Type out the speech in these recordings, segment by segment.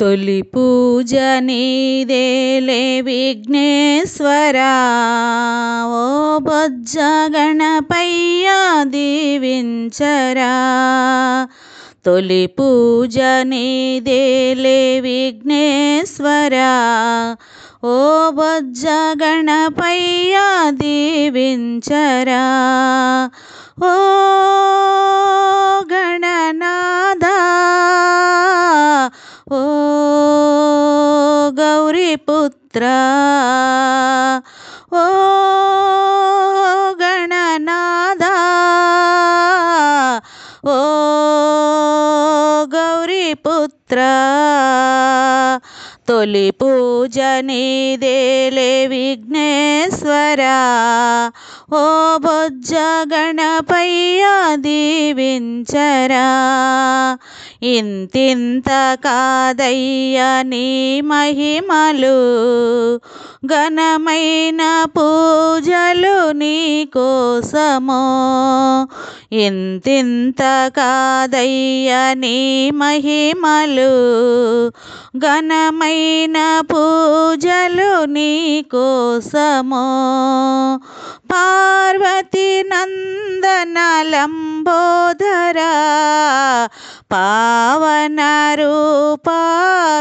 తొలి పూజ నీదేలే విఘ్నేశ్వరా. ఓ బొజ్జ గణపయ్య దీవించరా. తొలి పూజ నీదేలే విఘ్నేశ్వరా. ఓ బొజ్జ గణపయ్య దీవించరా. ఓ ఓ గణనాద ఓ గౌరీపుత్ర తొలి పూజ నీదేలే విఘ్నేశ్వరా ఓ బొజ్జ గణపయ్య దీవించరా. ఇంతింత కాదయ్య నీ మహిమలు ఘనమైన పూజలు నీ కోసమో. ఇంతింత కాదయ్య నీ మహిమలు ఘనమైన పూజలు నీ కోసమో. పార్వతి నందనలంబోధరా పావన రూప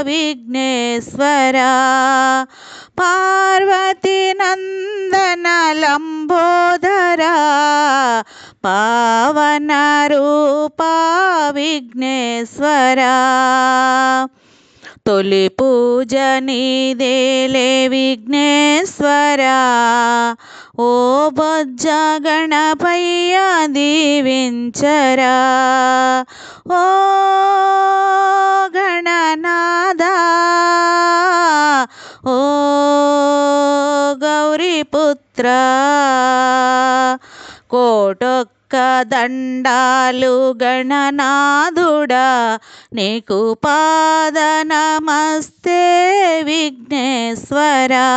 విఘ్నేశ్వరా పార్వతి నందన లంబోదరా పావన రూప విఘ్నేశ్వరా తొలి పూజ నీదేలే విఘ్నేశ్వరా ఓ బొజ్జ గణపయ్య దీవించరా. ఓ గణనాద ఓ గౌరీపుత్ర. కోటొక్క దండాలు గణనాథుడా. నీకు పాద నమస్తే విఘ్నేశ్వరా.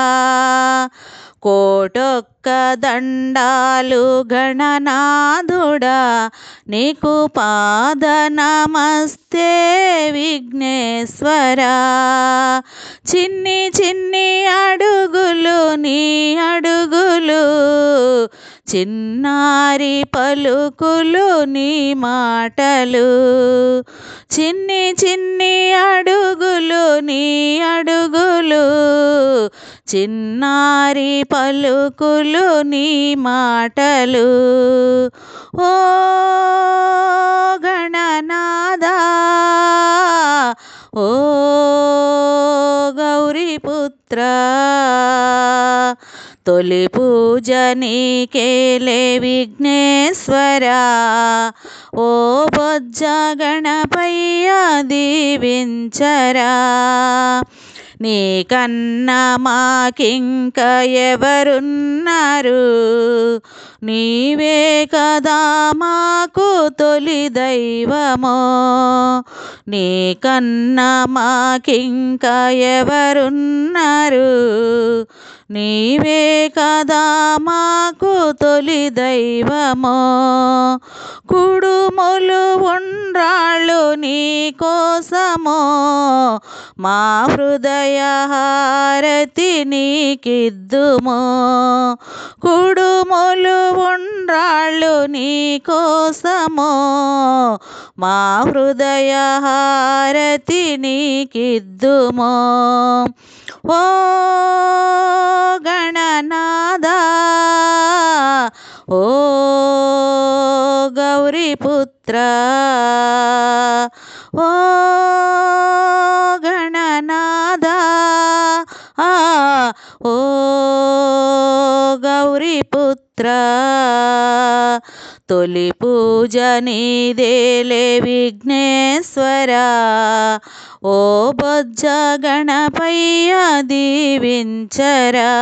కోటొక్క దండాలు గణనాథుడా నీకు పాద నమస్తే విఘ్నేశ్వరా. చిన్ని చిన్ని అడుగులు నీ అడుగులు చిన్నారి పలుకులు నీ మాటలు. చిన్ని చిన్ని అడుగులు నీ అడుగులు చిన్నారి పలుకులు నీ మాటలు. ఓ గణనాదా ఓ గౌరీపుత్ర తొలి పూజ నీకేలే విఘ్నేశ్వరా. ఓ బొజ్జ గణపయ్య దీవించరా. నీకన్నా మాకింక ఎవరున్నారు నీవే కదా మాకు తొలి దైవమో. నీకన్నా మాకింక ఎవరున్నారు నీవే కదా మాకు తొలి దైవమో. కుడుములు ఉండ్రాళ్ళు నీ కోసమో. మా హృదయ హారతి నీకిద్దుమో. కుడుములు ఉండ్రాళ్ళు నీ కోసమో మా హృదయ హారతి నీకిద్దుమో. ఓ గణనాద ఓ గౌరీపుత్ర. పుత్ర తొలి పూజ నీదేలే విఘ్నేశ్వరా. ఓ బొజ్జ గణపయ్య దీవించరా.